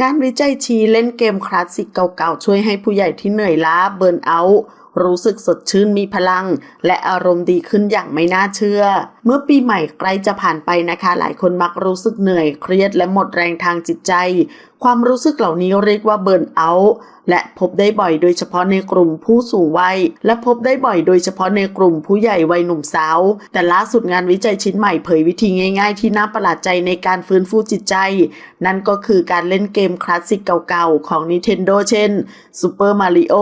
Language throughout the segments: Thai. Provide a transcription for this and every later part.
งานวิจัยชี้เล่นเกมคลาสสิกเก่าๆ ช่วยให้ผู้ใหญ่ที่เหนื่อยล้าเบิร์นเอาท์ รู้สึกสดชื่นมีพลัง และอารมณ์ดีขึ้นอย่างไม่น่าเชื่อ เมื่อปีใหม่ใกล้จะผ่านไปนะคะ หลายคนมักรู้สึกเหนื่อยเครียดและหมดแรงทางจิตใจ ความรู้สึกเหล่านี้เรียกว่าเบิร์นเอาท์และพบได้บ่อยโดยเฉพาะในกลุ่มผู้สูงวัย และพบได้บ่อยโดยเฉพาะในกลุ่มผู้ใหญ่วัยหนุ่มสาว แต่ล่าสุดงานวิจัยชิ้นใหม่เผยวิธีง่ายๆ ที่น่าประหลาดใจในการฟื้นฟูจิตใจ นั่นก็คือการเล่นเกมคลาสสิกเก่าๆ ของ Nintendo เช่น Super Mario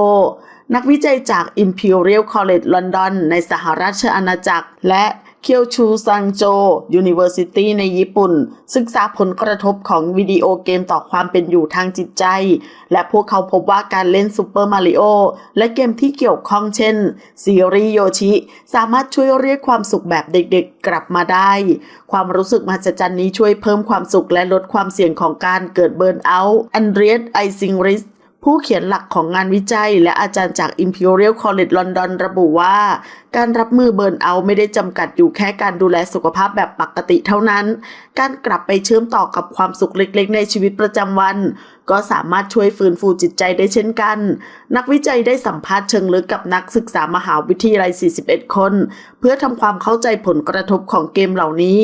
นักวิจัยจาก Imperial College London ในสหราชอาณาจักร และเคียวชูซังโจ University ในญี่ปุ่น ศึกษาผลกระทบของวิดีโอเกมต่อความเป็นอยู่ทางจิตใจ และพวกเขาพบว่าการเล่นซูเปอร์มาริโอและเกมที่เกี่ยวข้องเช่น ซีรีส์โยชิ สามารถช่วยเรียกความสุขแบบเด็กๆกลับมาได้ ความรู้สึกมหัศจรรย์นี้ช่วยเพิ่มความสุขและลดความเสี่ยงของการเกิดเบิร์นเอาท์อันเดรียสไอซิงริส ผู้เขียนหลักของงานวิจัย และอาจารย์จาก Imperial College London ระบุว่า การรับมือเบิร์นเอาไม่ได้จำกัดอยู่แค่การดูแลสุขภาพแบบปกติเท่านั้น การกลับไปเชื่อมต่อกับความสุขเล็กๆ ในชีวิตประจำวัน ก็สามารถช่วยฟื้นฟูจิตใจได้เช่นกัน นักวิจัยได้สัมภาษณ์เชิงลึกกับนักศึกษามหาวิทยาลัย 41 คน เพื่อทำความเข้าใจผลกระทบของเกมเหล่านี้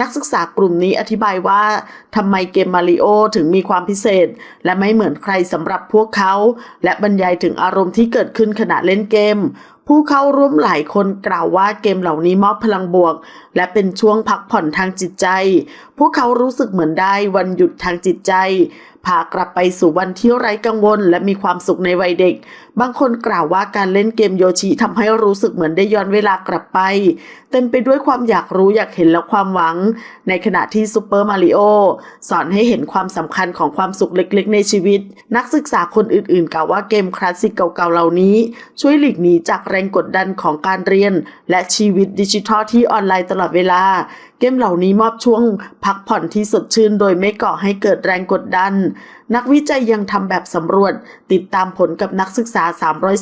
นักศึกษากลุ่มนี้อธิบายว่าทำไมเกมมาริโอถึงมีความพิเศษ และไม่เหมือนใครสำหรับพวกเขา และบรรยายถึงอารมณ์ที่เกิดขึ้นขณะเล่นเกม ผู้เข้าร่วมหลายคนกล่าวว่าเกมเหล่านี้มอบพลังบวก และเป็นช่วงพักผ่อนทางจิตใจ พวกเขารู้สึกเหมือนได้วันหยุดทางจิตใจ พากลับไปสู่วันที่ไร้กังวล และมีความสุขในวัยเด็ก บางคนกล่าวว่าการเล่นเกมโยชิทำให้รู้สึกเหมือนได้ย้อนเวลากลับไป เต็มไปด้วยความอยากรู้อยากเห็นและความหวัง ในขณะที่ซูเปอร์มาริโอสอนให้เห็นความสำคัญของความสุขเล็กๆ ในชีวิต นักศึกษาคนอื่นๆกล่าวว่าเกมคลาสสิกเก่าๆเหล่านี้ ช่วยหลีกหนีจากแรงกดดันของการเรียน และชีวิตดิจิทัลที่ออนไลน์ตลอดเวลา เกมเหล่านี้มอบช่วงพักผ่อนที่สดชื่น โดยไม่ก่อให้เกิดแรงกดดัน นักวิจัยยังทำแบบสำรวจ ติดตามผลกับนักศึกษา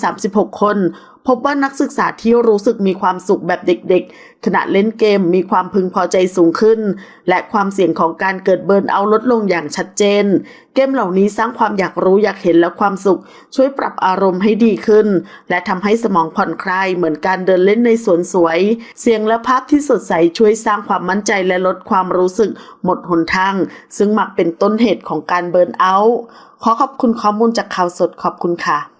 336 คน พบว่านักศึกษาที่รู้สึกมีความสุขแบบเด็กๆ ขณะเล่นเกมมีความพึงพอใจสูงขึ้น และความเสี่ยงของการเกิดเบิร์นเอาลดลงอย่างชัดเจน เกมเหล่านี้สร้างความอยากรู้อยากเห็นและความสุข ช่วยปรับอารมณ์ให้ดีขึ้น และทำให้สมองผ่อนคลายเหมือนการเดินเล่นในสวนสวย เสียงและภาพที่สดใสช่วยสร้างความมั่นใจและลดความรู้สึกหมดหนทาง ซึ่งมักเป็นต้นเหตุของการเบิร์นเอาขอขอบคุณข้อมูลจากข่าวสดขอบคุณค่ะ